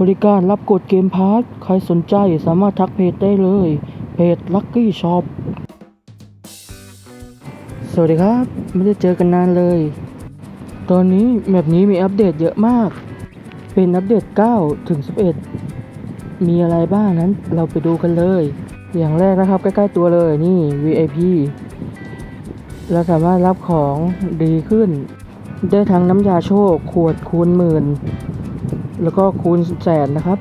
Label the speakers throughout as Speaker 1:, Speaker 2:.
Speaker 1: บริการรับกดเกมพาร์ใครสนใจสามารถทักเพจได้เลย เพจ Lucky Shop สวัสดีครับ ไม่ได้เจอกันนานเลย ตอนนี้แมปนี้มีอัปเดตเยอะมาก เป็นอัปเดต 9 ถึง 11 มีอะไรบ้างนั้นเราไปดูกันเลย อย่างแรกนะครับ ใกล้ๆตัวเลยนี่ VIP เราสามารถรับของดีขึ้น ได้ทั้งน้ำยาโชค ขวดคูณหมื่น แล้วก็คูณแสนนะครับ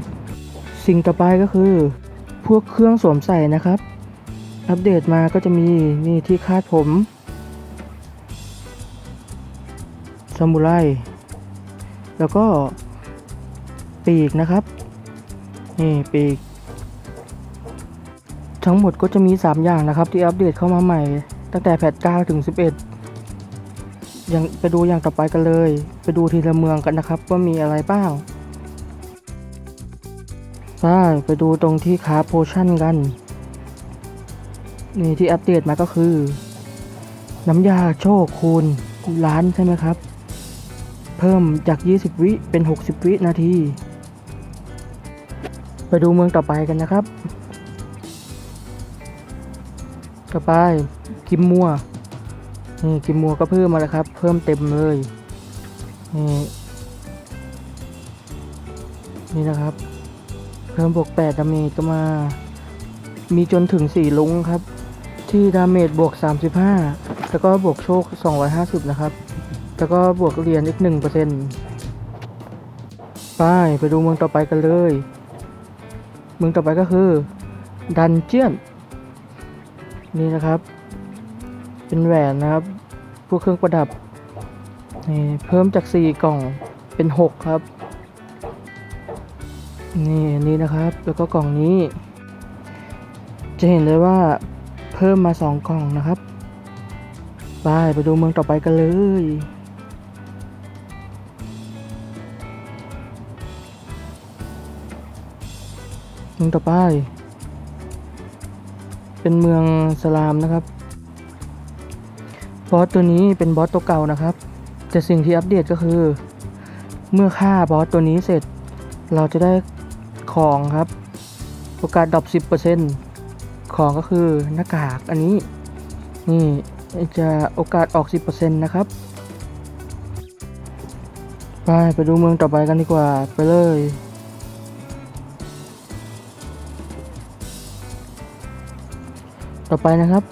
Speaker 1: สิ่งต่อไปก็คือ พวกเครื่องสวมใส่นะครับ อัปเดตมาก็จะมีนี่ที่คาดผมซามูไรแล้วก็ปีกนะครับ นี่ปีก ทั้งหมดก็จะมี 3 อย่างนะครับ ที่อัปเดตเข้ามาใหม่ ตั้งแต่แพท9ถึง 11ยังไปดูอย่างต่อไปกันเลย ไปดูทีละเมืองกันนะครับ ว่ามีอะไรบ้าง ไปไปดูตรงที่คาโพชั่นกัน นี่ที่อัปเดตมาก็คือ น้ำยาโชคคูณล้านใช่ไหมครับ เพิ่มจาก 20 วิเป็น 60 วินาที ไปดูเมืองต่อไปกันนะครับ ต่อไปกิมมัวนี่กิมมัวก็เพิ่มมาแล้วครับ เพิ่มเต็มเลยนี่นี่นะครับ เพิ่มบวก8ดาเมจก็มา มีจนถึง 4 ลุงครับ ที่ดาเมจบวก 35 แล้วก็บวกโชค 250 นะครับ แล้วก็บวกเหรียญอีก 1%ไปไปดูเมืองต่อไปกันเลย เมืองต่อไปก็คือดันเจียน นี่นะครับ เป็นแหวนนะครับ พวกเครื่องประดับนี่เพิ่มจาก 4 กล่องเป็น 6 ครับ นี่อันนี้นะครับ แล้วก็กล่องนี้ จะเห็นเลยว่าเพิ่มมา 2 กล่องนะครับ ไปไปดูเมืองต่อไปกันเลย เมืองต่อไป เป็นเมืองสลามนะครับ บอสตัวนี้เป็นบอสตัวเก่านะครับ แต่สิ่งที่อัปเดตก็คือ เมื่อฆ่าบอสตัวนี้เสร็จ เราจะได้ ของครับ โอกาสดรอป10%ของก็คือหน้ากากอันนี้ นี่จะโอกาสออก 10%นะครับ ไปไปดูเมืองต่อไปกันดีกว่าไปเลยต่อไปนะครับ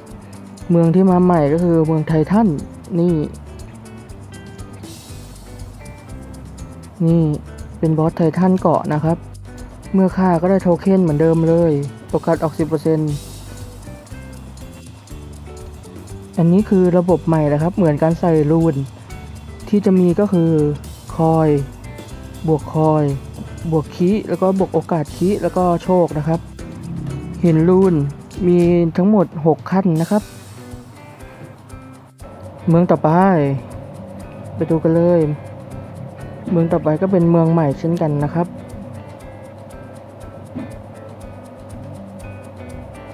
Speaker 1: เมืองที่มาใหม่ก็คือเมืองไททันนี่ นี่เป็นบอสไททันเกาะนะครับ เมื่อฆ่าก็ได้โทเค็นเหมือนเดิมเลยโอกาสออก 10%อันนี้คือระบบใหม่นะครับ เหมือนการใส่รูน ที่จะมีก็คือคอย บวกคอย บวกคีแล้วก็บวกโอกาสคีแล้วก็โชคนะครับ เห็นรูนมีทั้งหมด 6 ขั้นนะครับ เมืองต่อไป ไปดูกันเลย เมืองต่อไปก็เป็นเมืองใหม่เช่นกันนะครับ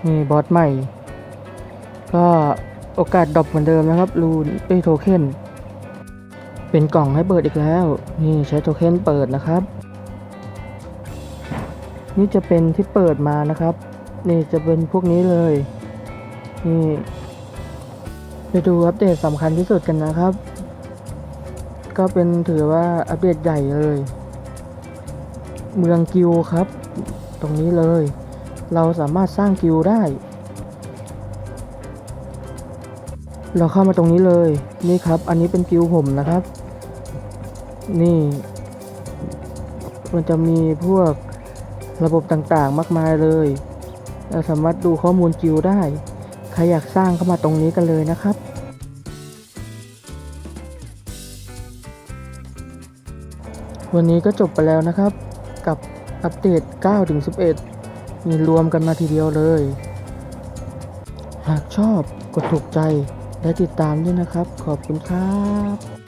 Speaker 1: นี่บอสใหม่ ก็โอกาสดรอปเหมือนเดิมนะครับรูนเอ้ยโทเค็นเป็นกล่องให้เปิดอีกแล้ว นี่ใช้โทเค็นเปิดนะครับ นี่จะเป็นที่เปิดมานะครับ นี่จะเป็นพวกนี้เลย นี่ไปดูอัปเดตสำคัญที่สุดกันนะครับ ก็เป็นถือว่าอัปเดตใหญ่เลย เมืองกิวครับ ตรงนี้เลย เราสามารถสร้างกิวได้ เราเข้ามาตรงนี้เลย นี่ครับ อันนี้เป็นกิวผมนะครับ นี่ มันจะมีพวกระบบต่างๆ มากมายเลย เราสามารถดูข้อมูลกิวได้ ใครอยากสร้างเข้ามาตรงนี้กันเลยนะครับวันนี้ก็จบไปแล้วนะครับ กับอัปเดต 9 ถึง 11 มีรวมกันมาทีเดียวเลย หากชอบกดถูกใจและติดตามด้วยนะครับ ขอบคุณครับ